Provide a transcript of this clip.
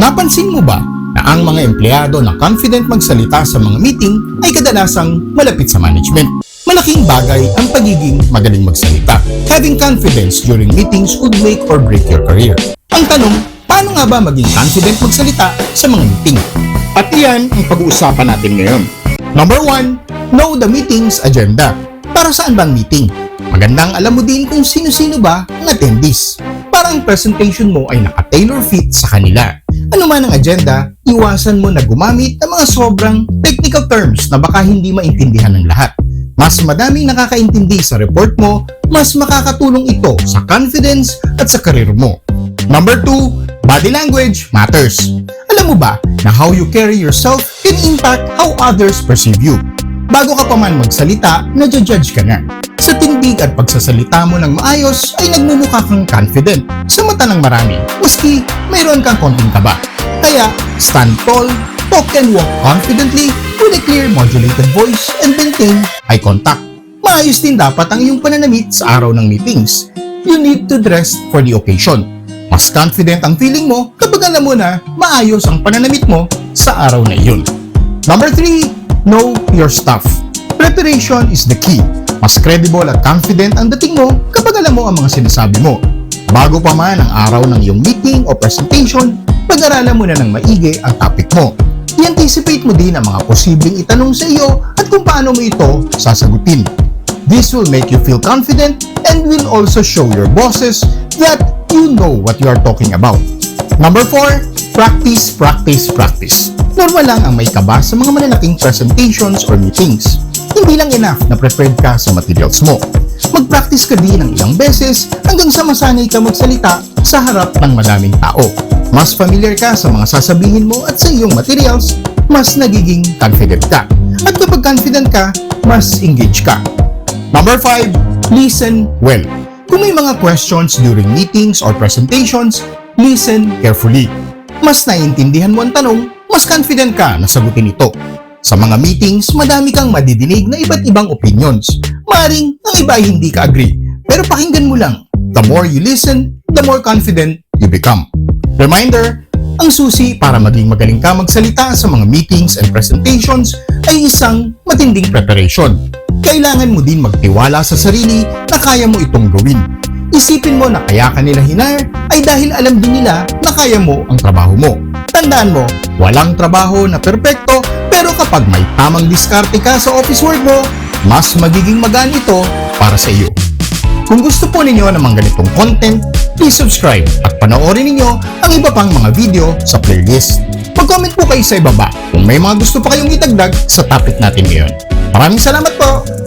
Napansin mo ba na ang mga empleyado na confident magsalita sa mga meeting ay kadalasang malapit sa management? Malaking bagay ang pagiging magaling magsalita. Having confidence during meetings could make or break your career. Ang tanong, paano nga ba maging confident magsalita sa mga meeting? At iyan ang pag-uusapan natin ngayon. Number 1, know the meeting's agenda. Para saan bang meeting? Magandang alam mo din kung sino-sino ba ang attendees. Para ang presentation mo ay naka-tailor fit sa kanila. Ano man ang agenda, iwasan mo na gumamit ng mga sobrang technical terms na baka hindi maintindihan ng lahat. Mas madaming nakakaintindi sa report mo, mas makakatulong ito sa confidence at sa karir mo. Number 2, body language matters. Alam mo ba na how you carry yourself can impact how others perceive you? Bago ka pa man magsalita, nadjudge ka na. Sa tindig at pagsasalita mo ng maayos ay nagmumukha kang confident sa mata ng marami, maski mayroon kang konting kaba. Kaya, stand tall, talk and walk confidently with a clear modulated voice and maintain eye contact. Maayos din dapat ang iyong pananamit sa araw ng meetings. You need to dress for the occasion. Mas confident ang feeling mo kapag alam mo na maayos ang pananamit mo sa araw na iyon. Number 3, know your stuff. Preparation is the key. Mas credible at confident ang dating mo kapag alam mo ang mga sinasabi mo. Bago pa man ang araw ng iyong meeting o presentation, pag-aralan mo na ng maigi ang topic mo. I-anticipate mo din ang mga posibleng itanong sa iyo at kung paano mo ito sasagutin. This will make you feel confident and will also show your bosses that you know what you are talking about. Number 4, practice, practice, practice. Normal lang ang may kaba sa mga malalaking presentations or meetings. Hindi lang enough na prepared ka sa materials mo. Mag-practice ka din ng ilang beses hanggang sa masanay ka magsalita sa harap ng madaming tao. Mas familiar ka sa mga sasabihin mo at sa iyong materials, mas nagiging confident ka. At kapag confident ka, mas engaged ka. Number 5, listen well. Kung may mga questions during meetings or presentations, listen carefully. Mas naiintindihan mo ang tanong, mas confident ka na sagutin ito. Sa mga meetings, madami kang madidinig na iba't ibang opinions. Maring ang iba ay hindi ka agree, pero pakinggan mo lang. The more you listen, the more confident you become. Reminder, ang susi para maging magaling ka magsalita sa mga meetings and presentations ay isang matinding preparation. Kailangan mo din magtiwala sa sarili na kaya mo itong gawin. Isipin mo na kaya ka nila hinire ay dahil alam din nila na kaya mo ang trabaho mo. Tandaan mo, walang trabaho na perpekto kapag may tamang diskarte ka sa office work mo, mas magiging magaan ito para sa iyo. Kung gusto po ninyo ng mga ganitong content, please subscribe at panoorin ninyo ang iba pang mga video sa playlist. Mag-comment po kayo sa ibaba kung may mga gusto pa kayong itagdag sa topic natin ngayon. Maraming salamat po!